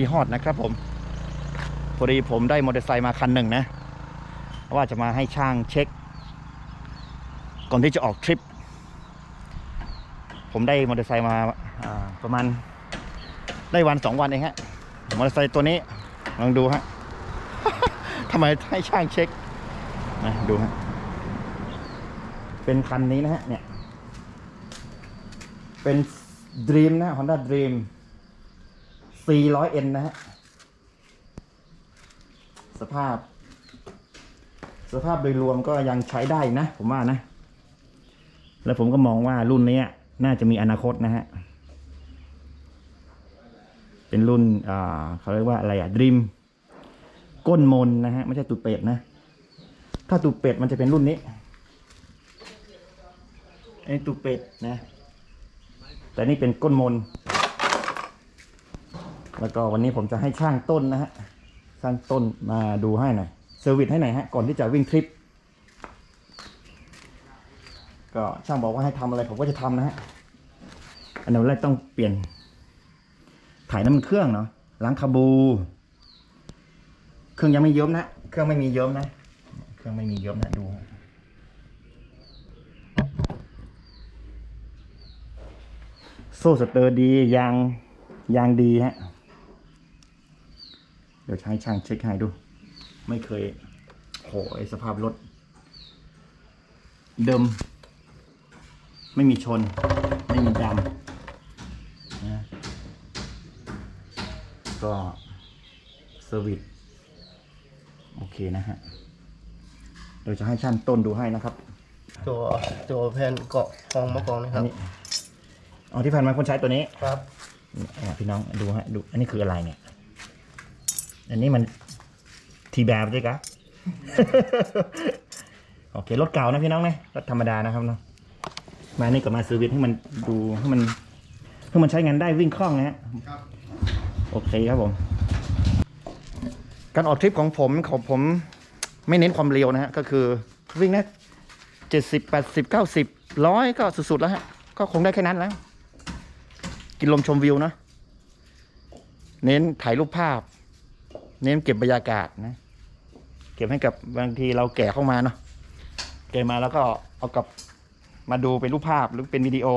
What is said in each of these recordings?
ทีฮอดนะครับผมพอดีผมได้มอเตอร์ไซค์มาคันหนึ่งนะ ว่าจะมาให้ช่างเช็ค ก่อนที่จะออกทริป ผมได้มอเตอร์ไซค์มาอ่าประมาณได้วันสองวันเองฮะมอเตอร์ไซค์ตัวนี้ลองดูฮะทำไมให้ช่างเช็คนะดูฮะเป็นคันนี้นะฮะเนี่ยเป็น Dream นะ Honda Dream 400N นะฮะ สภาพ สภาพโดยรวมก็ยังใช้ได้นะ ผมว่านะ แล้วผมก็มองว่ารุ่นนี้น่าจะมีอนาคตนะฮะ เป็นรุ่นเขาเรียกว่าอะไรอะ Dream ก้นมนนะฮะ ไม่ใช่ตูเป็ดนะ ถ้าตูเป็ดมันจะเป็นรุ่นนี้ไอ้ตูเป็ดนะ แต่นี่เป็นก้นมน แล้วก็วันนี้ผมจะให้ช่างต้นนะฮะช่างต้นมาดูให้หน่อยเซอร์วิสให้หน่อยฮะก่อนที่จะวิ่งทริป ก็ช่างบอกว่าให้ทำอะไรผมก็จะทำนะฮะอันดับแรกต้องเปลี่ยน ถ่ายน้ำมันเครื่องเนาะล้างคาบู เครื่องยังไม่เยิ้มนะเครื่องไม่มีเยิ้มนะ เครื่องไม่มีเยิ้มนะดูโซ่สเตอร์ดียางยางดีฮะ ดี๋ยวจะให้ช่างเช็คให้ดู ไม่เคยโหไอสภาพรถ เดิม ไม่มีชน ไม่มีดำนะก็เซอร์วิสโอเคนะฮะเดี๋ยวจะให้ช่างต้นดูให้นะครับ ตัวตัวแผ่นเกาะกองมะกองนะคอัรันบนี้เอาที่ผ่านมาคนใช้ตัวนี้ครับเนี่ยพี่น้องดูฮะดูอันนี้คืออะไรเนี่ย อันนี้มันทีแบบใช่กะโอเครถเก่านะพี่น้องนะรถธรรมดานะครับเนาะมานี่ก็มาซื้อวิทให้มันดูให้มันให้มันใช้งานได้วิ่งคล่องนะฮะโอเคครับผม การออกทริปของผมของผมไม่เน้นความเร็วนะฮะก็คือวิ่งนะเจ็ดสิบแปดสิบเก้าสิบร้อยก็สุดๆแล้วฮะก็คงได้แค่นั้นแล้ว กินลมชมวิวเนอะเน้นถ่ายรูปภาพ เน้นเก็บบรรยากาศนะ เก็บให้กับบางทีเราแก่เข้ามาเนาะแก่มาแล้วก็เอากลับมาดูเป็นรูปภาพหรือเป็นวิดีโอ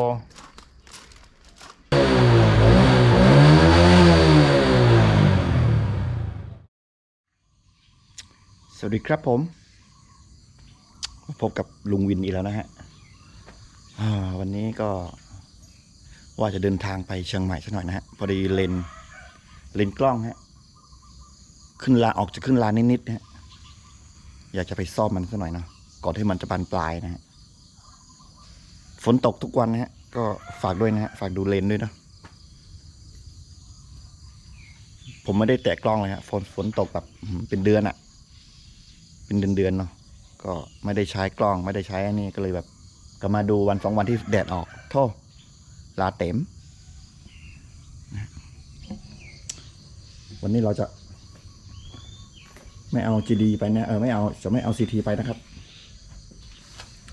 สวัสดีครับผมพบกับลุงวินอีกแล้วนะฮะวันนี้ก็ว่าจะเดินทางไปเชียงใหม่สักหน่อยนะฮะพอดีเลนเลนกล้องฮะ ขึ้นลาออกจะขึ้นลานิดๆนะฮะอยากจะไปซ่อมมันสักหน่อยเนาะก่อนที่มันจะบานปลายนะฮะฝนตกทุกวันนะฮะ ก็ฝากด้วยนะฮะ ฝากดูเลนด้วยเนะ ผมไม่ได้แตะกล้องเลยฮะ ฝนฝนตกแบบเป็นเดือนอะเป็นเดือนเดือนๆเนาะ ก็ไม่ได้ใช้กล้อง ไม่ได้ใช้อันนี้ก็เลยแบบ ก็มาดูวันสองวันที่แดดออก โทษลาเต็ม วันนี้เราจะ ไม่เอา GD ไปนะเออไม่เอาจะไม่เอา CT ไปนะครับ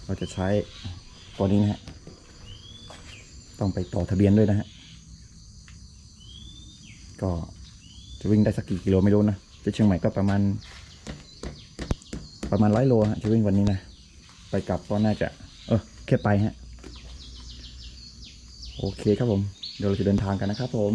เราจะใช้ตัวนี้นะฮะต้องไปต่อทะเบียนด้วยนะฮะก็จะวิ่งได้สักกี่กิโลไม่รู้นะจะเชียงใหม่ก็ประมาณ ประมาณร้อยโลฮะจะวิ่งวันนี้นะ ไปกลับก็น่าจะ เออแค่ไปฮะโอเคครับผม เดี๋ยวเราจะเดินทางกันนะครับผม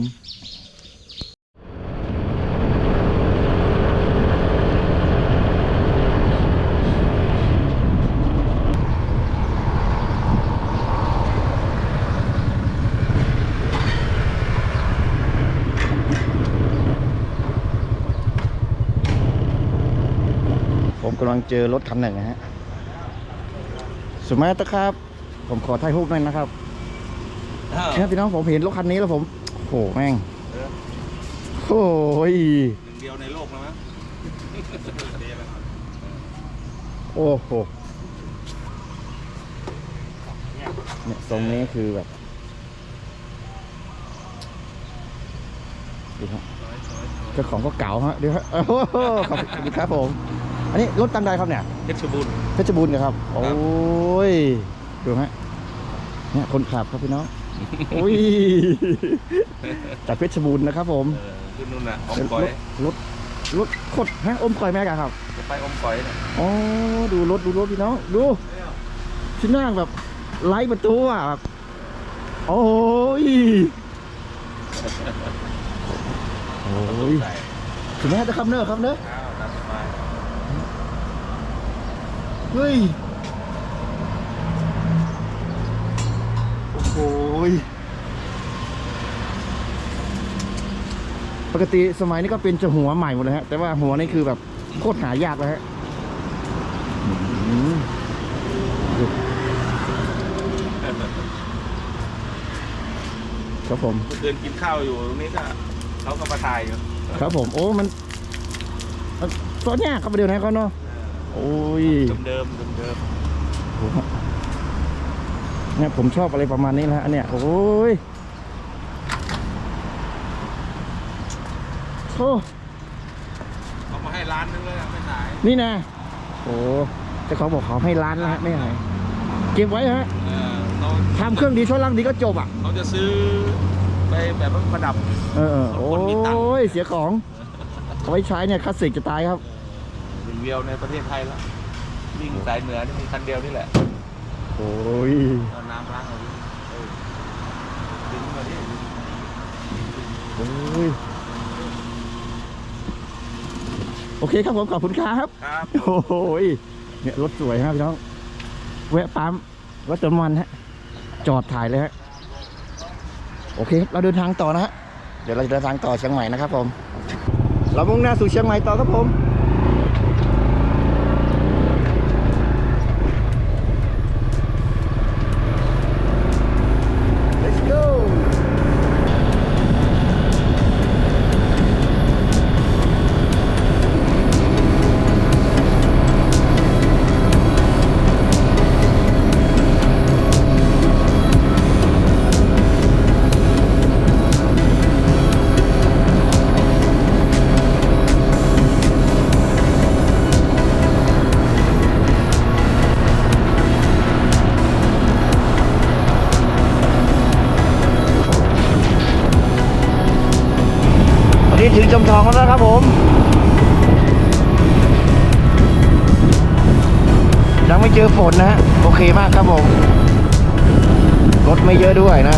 ำลังเจอรถคันหนึ่งนะฮะสุดมากนะครับ ผมขอถ่ายรูปหน่อยนะครับเนี่ยพี่น้องผมเห็นรถคันนี้แล้วผมโอ้โหแม่งโอ้ยหนึ่งเดียวในโลกแล้วมั้งโอ้โหเนี่ยทรงนี้คือแบบดูครับเจ้าของก็เก่าฮะเดี๋ยวฮะโอ้โหขอบคุณครับผม อันนี้รถตังใดครับเนี่ยเพชรบูรณ์เพชรบูรณ์นะครับ โอ้ยดูฮะเนี่ยคนขับครับพี่น้องอุ้ยจากเพชรบูรณ์นะครับผมเออขึ้นนู่นน่ะอมก๋อยรถรถขดฮะอมก่อยแม่กันครับจะไปอมก๋อยน่ะอ๋อดูรถดูรถพี่น้องดูที่นั่งแบบไล่ประตูอะแบบโอ้ยโอ้ยใส่ถึงแม้จะขับเนอะครับเนอะ ข้าวตามสบาย เฮ้ย โอ้โหยปกติสมัยนี้ก็เป็นจะหัวใหม่หมดเลยฮะ แต่ว่าหัวนี่คือแบบโคตรหายากเลยฮะอืมครับผมเมื่อคืนกินข้าวอยู่ตรงนี้ก็เขาก็มาถ่ายอยู่ ครับผม โอ้ มันมันตอนเนี้ยเขาไปเดินให้เขาเนาะ โอ้ยเดิมเดิมเดิมเดิมเนี่ยผมชอบอะไรประมาณนี้แหละอันเนี้ยโอ้ยโอ้เขามาให้ร้านนึงเลยอะไม่ขายนี่นะโอ้เจ้าของบอกเขาให้ร้านแล้วฮะไม่หายเก็บไว้ฮะเออเขาทำเครื่องดีช่วยล่างดีก็จบอะเขาจะซื้อไปแบบว่าประดับ เออเออโอคนมีตังค์้ยเสียของเอาไว้ใช้เนี่ยคลาสสิกจะตายครับ หนึ่งเดียวในประเทศไทยแล้ววิ่งสายเหนือนี่มีคันเดียวนี่แหละโอ้ยเอาน้ำล้างเอาดิเออดึงมาดิโอ้ยโอเคครับผมขอบคุณครับครับ โอ้โหยเนี่ยรถสวยครับพี่น้องแวะปั๊มรถเติมน้ำมันฮะจอดถ่ายเลยฮะโอเคครับเราเดินทางต่อนะฮะเดี๋ยวเราจะเดินทางต่อเชียงใหม่นะครับผม เรามุ่งหน้าสู่เชียงใหม่ต่อครับผม นี้ถึงจอมทองแล้วนะครับผม ยังไม่เจอฝนนะ โอเคมากครับผม รถไม่เยอะด้วยนะ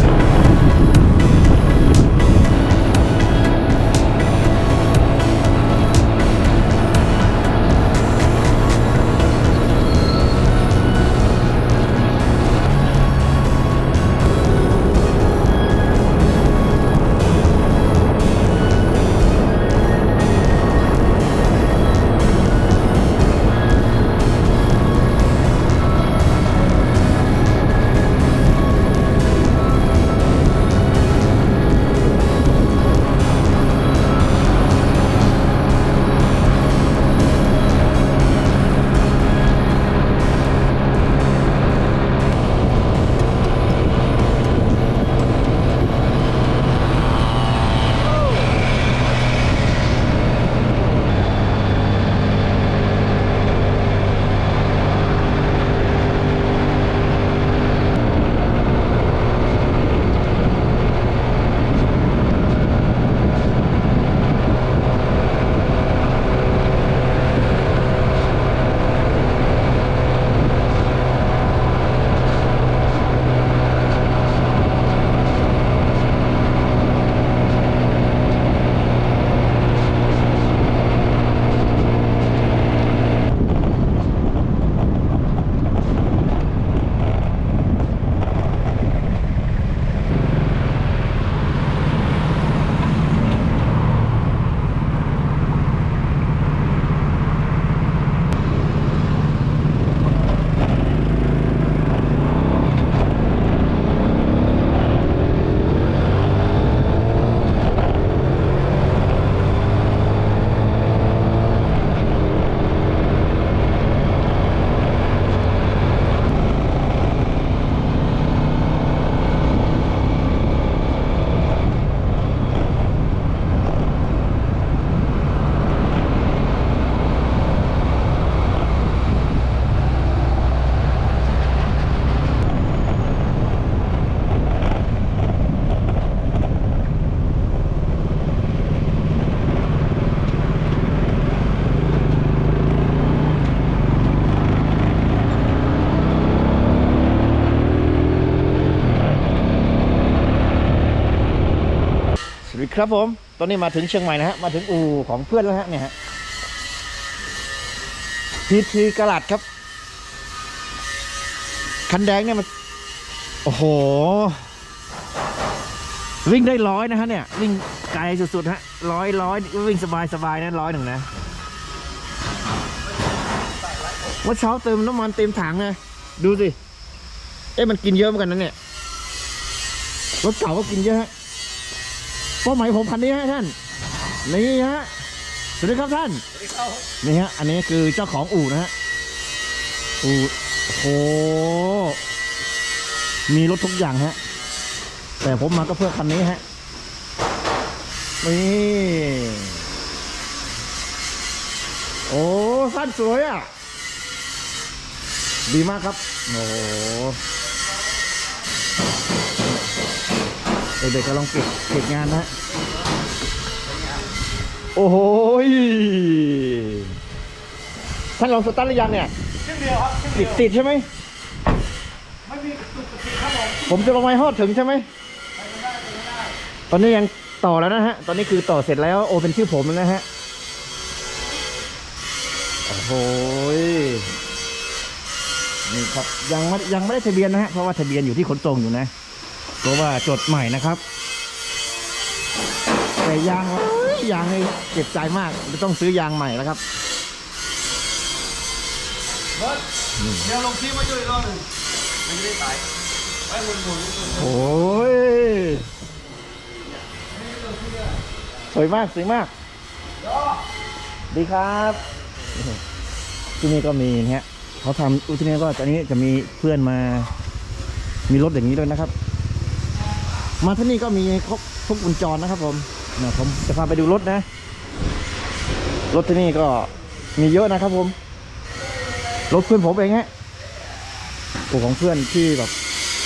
ครับผม ตอนนี้มาถึงเชียงใหม่นะฮะ มาถึงอู่ของเพื่อนแล้วฮะเนี่ยฮะพีทีกระลัดครับ คันแดงเนี่ยมัน โอ้โห วิ่งได้ร้อยนะฮะเนี่ย วิ่งไกลสุดๆฮะร้อยร้อยวิ่งสบายสบายๆนะร้อยหนึ่งนะว่าเช้าเติมน้ำมันเต็มถังเลยดูสิ เอ๊ะมันกินเยอะเหมือนกันนะเนี่ย รถเก่าก็กินเยอะฮะ เป้าหมายผมคันนี้ฮะท่าน นี่ฮะ สวัสดีครับท่านนี่ฮะ อันนี้คือเจ้าของอู่นะฮะ อู่โอ้โห มีรถทุกอย่างฮะ แต่ผมมาก็เพื่อคันนี้ฮะ นี่ โอ้สั้นสวยอะ ดีมากครับ โอ้ เด็กๆกำลังเก็บเก็บงานนะฮะโอ้โหยท่านลองสตาร์ทหรือยังเนี่ยครึ่งเดียวครับครึ่งติเดีดยวติดใช่ไหม ไม่มีตุกติดครับผมผมจะลงไม้ฮอดถึงใช่ไหม ตอนนี้ยังต่อแล้วนะฮะ ตอนนี้คือต่อเสร็จแล้วโอเป็นชื่อผมแล้วนะฮะ โอ้โหยนี่ครับยังไม่ยังไม่ได้ทะเบียนนะฮะ เพราะว่าทะเบียนอยู่ที่ขนส่งอยู่นะ เพราะว่าจดใหม่นะครับ แต่ยางเอ้ยยางนี่เจ็บใจมากจะต้องซื้อยางใหม่แล้วครับเบิร์ดเดี๋ยวลงคลิปมาด้วยอีกรอบหนึ่งมันจะได้สายไว้หมุนหมุนหมุนโอ้ยสวยมากสวยมากดีครับที่นี่ก็มีนะฮะเขาทำอุที่นี่ก็ตอนนี้จะมีเพื่อนมา มีรถอย่างนี้ด้วยนะครับ มาที่นี่ก็มีครบทุกวงจรนะครับผมนะผมจะพาไปดูรถนะ รถที่นี่ก็มีเยอะนะครับผม รถเพื่อนผมเองฮะโอ้ของเพื่อนที่แบบ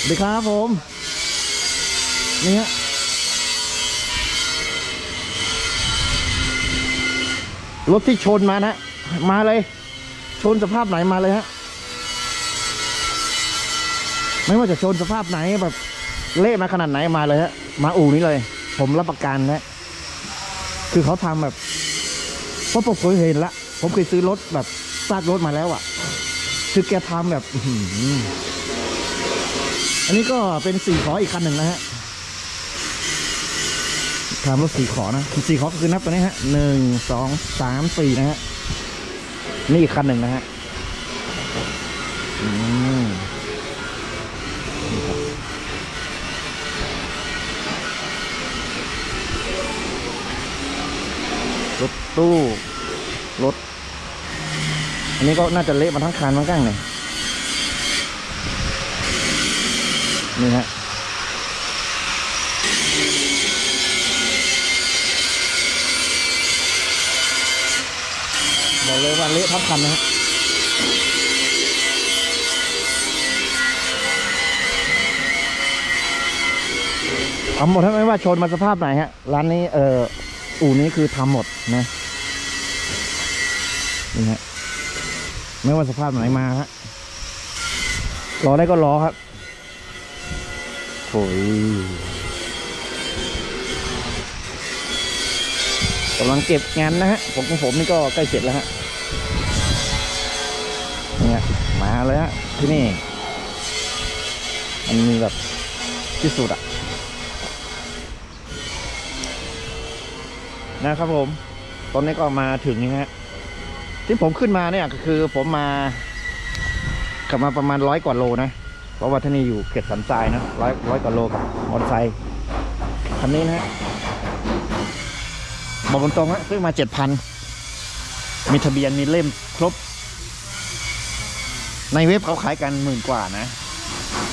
ดีครับผม นี่ฮะรถที่ชนมานะ มาเลย ชนสภาพไหนมาเลยฮะ ไม่ว่าจะชนสภาพไหนแบบ เละมาขนาดไหนมาเลยฮะ มาอู่นี้เลย ผมรับประกันนะคือเขาทำแบบเพราะผมเคยเห็นละ ผมเคยซื้อรถแบบซากรถมาแล้วอะ่ะ คือแกทำแบบอันนี้ก็เป็นสี่ขออีกคันหนึ่งนะฮะทำรถสี่ขอนะสี่ขอคือนับตัวนี้ฮะหนึ่งสองสามสี่นะฮะนี่อีกคันหนึ่งนะฮะ อืม ตู้รถ อันนี้ก็น่าจะเละมาทั้งคันมั้งกันเลยนี่ฮะบอกเลยว่าเละทั้งคันนะฮะทำหมดทั้งไม่ว่าชนมาสภาพไหนฮะ ร้านนี้เอออู่นี้คือทำหมดนะ นี่ฮะไม่ว่าสภาพไหนมาฮะรอได้ก็รอครับโอ้ยกำลังเก็บงานนะฮะผมของผมนี่ก็ใกล้เสร็จแล้วฮะเนี่ยมาเลยฮะที่นี่มันมีแบบที่สุดอะนะครับผม ตอนนี้ก็มาถึงนี่ฮะ ที่ผมขึ้นมาเนี่ยก็คือผมมากลับมาประมาณร้อยกว่าโลนะ เพราะว่าที่นี่อยู่เขตสันทรายนะร้อยร้อยกว่าโลกับมอเตอร์ไซค์คันนี้นะฮะบอกตรงๆฮะซื้อมาเจ็ดพันมีทะเบียนมีเล่มครบ ในเว็บเขาขายกันหมื่นกว่านะ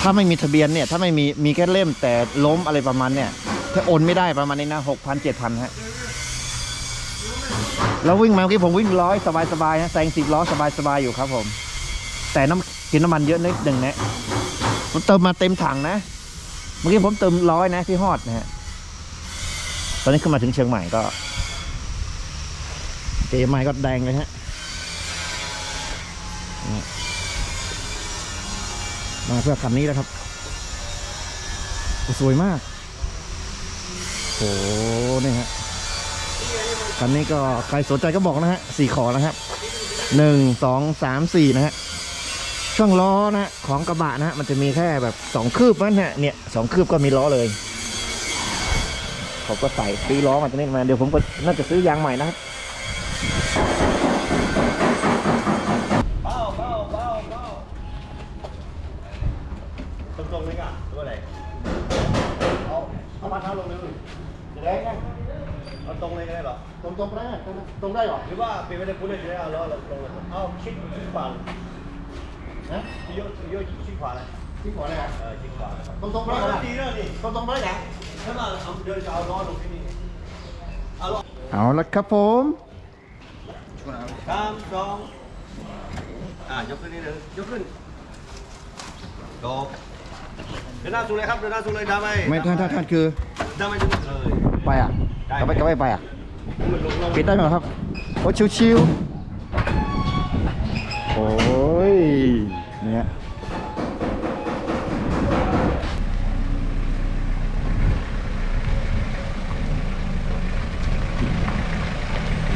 ถ้าไม่มีทะเบียนเนี่ย ถ้าไม่มีมีแค่เล่มแต่ล้มอะไรประมาณเนี่ย ถ้าโอนไม่ได้ประมาณนี้นะหกพันเจ็ดพันฮะ แล้ววิ่งมาเมื่อกี้ผมวิ่งร้อยสบายๆนะแซงสิบล้อสบายๆอยู่ครับผม แต่น้ำกินน้ำมันเยอะนิดหนึ่งนะผมเติมมาเต็มถังนะ เมื่อกี้ผมเติมร้อยนะที่ฮอดนะฮะตอนนี้ขึ้นมาถึงเชียงใหม่ก็เจใหม่ก็แดงเลยฮะมาเพื่อคันนี้แล้วครับอ้สวยมากโหนี่ฮะ คันนี้ก็ใครสนใจก็บอกนะฮะสี่ขอนะครับหนึ่งสองสามสี่นะฮะช่วงล้อนะของกระบะนะฮะมันจะมีแค่แบบสองคืบนั่นฮะเนี่ยสองคืบก็มีล้อเลยผมก็ใส่ตีล้อมาตรงนี้มาเดี๋ยวผมก็น่าจะซื้อยางใหม่นะครับ เบ้าเบ้าเบ้าเบ้าตรงๆเลยก่ะตัวไหนเอาเอามาเท้าลงเลย จะได้ยัง เอาตรงเลยก็ได้เหรอ ตรงตรงได้ตรงตรงได้หรอ หรือว่าเปลี่ยนไปเลยคุณเลยจะได้เอาล้อลงลงเลยเอาชิดชิดขวานะชิดโยชิดโยชิดขวาเลยที่หัวอะไรอะเออชิดขวาตรงตรงล้ได้อเหรอดีแล้วนี่ตรงตรงได้ยังถ้ามาเอาเดินจะเอาล้อลงที่นี่เอาล้อเอาละครับผมสามสองอ่ายกขึ้นนิดนึงยกขึ้นโดบเดินหน้าสู่เลยครับเดินหน้าสู่เลยดาไม่ไม่ท่านท่านท่านคือดาไม่ถึงเลยไปอะได้ก็ไปก็ไม่ไปอะมันลงลง ปิดได้ไหมครับโอ้ชิวๆโอ้ยเนี่ย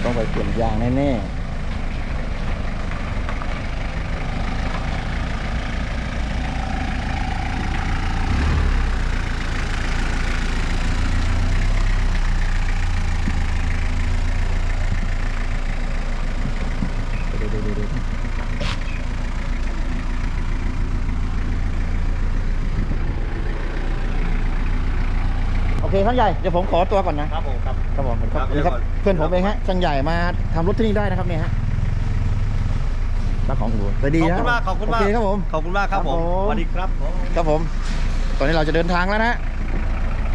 ต้องไปเปลี่ยนยางแน่ๆ ๆโอเคท่านใหญ่เดี๋ยวผมขอตัวก่อนนะครับผมครับครับผมคครัรับบนี่ครับเดี๋ยวก่อนเพื่อนผมเองฮะช่างใหญ่มาทำรถที่นี่ได้นะครับเนี่ยฮะรักของอู่แต่ดีขอบนะคุณมากขอบคุณมากโอเคครับผมขอบคุณมากครับผมครับผมสวัสดีครับผมครับผม ตอนนี้เราจะเดินทางแล้วนะ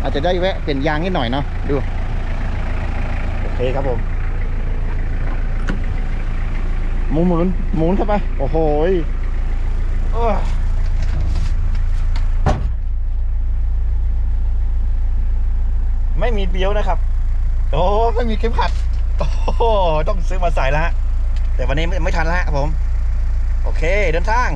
อาจจะได้แวะเปลี่ยนยางนิดหน่อยเนาะดูโอเคครับผมหมุนหมุนหมุนเข้าไปโอ้โหยโอ้ย ไม่มีเบี้ยวนะครับ โอ้ไม่มีเข็มขัด โอ้ต้องซื้อมาใส่แล้วฮะแต่วันนี้ไม่ไม่ทันแล้วฮะผม โอเคเดินทาง